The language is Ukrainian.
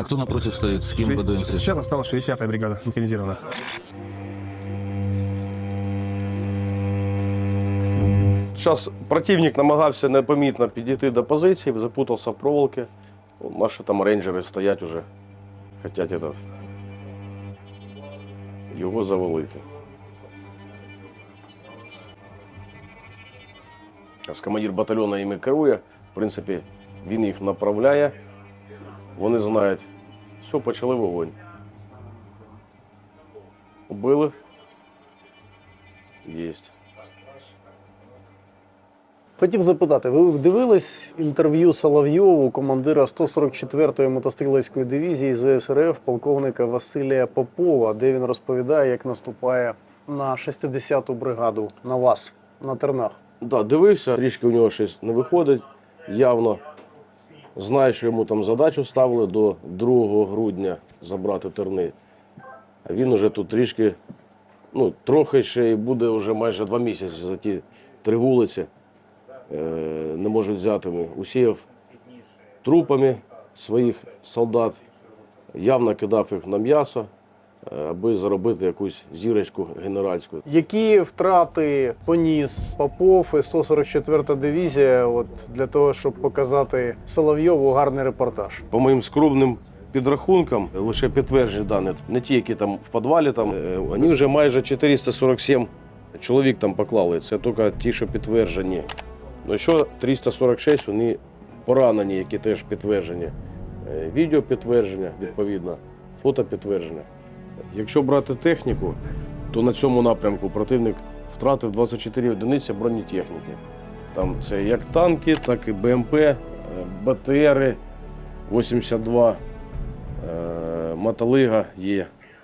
А кто напротив стоит? С кем Шесть- ВДНХ? Сейчас осталась 60-я бригада механизированная. Зараз противник намагався непомітно підійти до позиції, запутався в проволоки. Наші там рейнджери стоять уже, хочуть этот, його завалити. Ось командир батальйону іми керує, в принципі, він їх направляє. Вони знають, все, почали вогонь. Убили. Єсть. Хотів запитати, ви дивились інтерв'ю Соловйову, командира 144-ї мотострілецької дивізії ЗСРФ, полковника Василія Попова, де він розповідає, як наступає на 60-ту бригаду на вас, на тернах. Да, дивився, трішки у нього щось не виходить. Явно знає, що йому там задачу ставили до 2 грудня забрати терни. А він уже тут трішки, ну, трохи ще і буде вже майже два місяці за ті три вулиці. Е, не можуть взяти. Усіяв трупами своїх солдат, явно кидав їх на м'ясо, аби заробити якусь зірочку генеральську. Які втрати поніс Попов і 144-та дивізія от, для того, щоб показати Соловйову гарний репортаж? По моїм скромним підрахункам, лише підтверджені дані, не ті, які там в підвалі, там, е, вони вже майже 447 чоловік там поклали. Це тільки ті, що підтверджені. Ну, що 346 вони поранені, які теж підтверджені. Е, Відео підтвердження, відповідно, фото підтвердження. Якщо брати техніку, то на цьому напрямку противник втратив 24 одиниці бронетехніки. Там це як танки, так і БМП, е, БТРи, 82 е, мотолига є.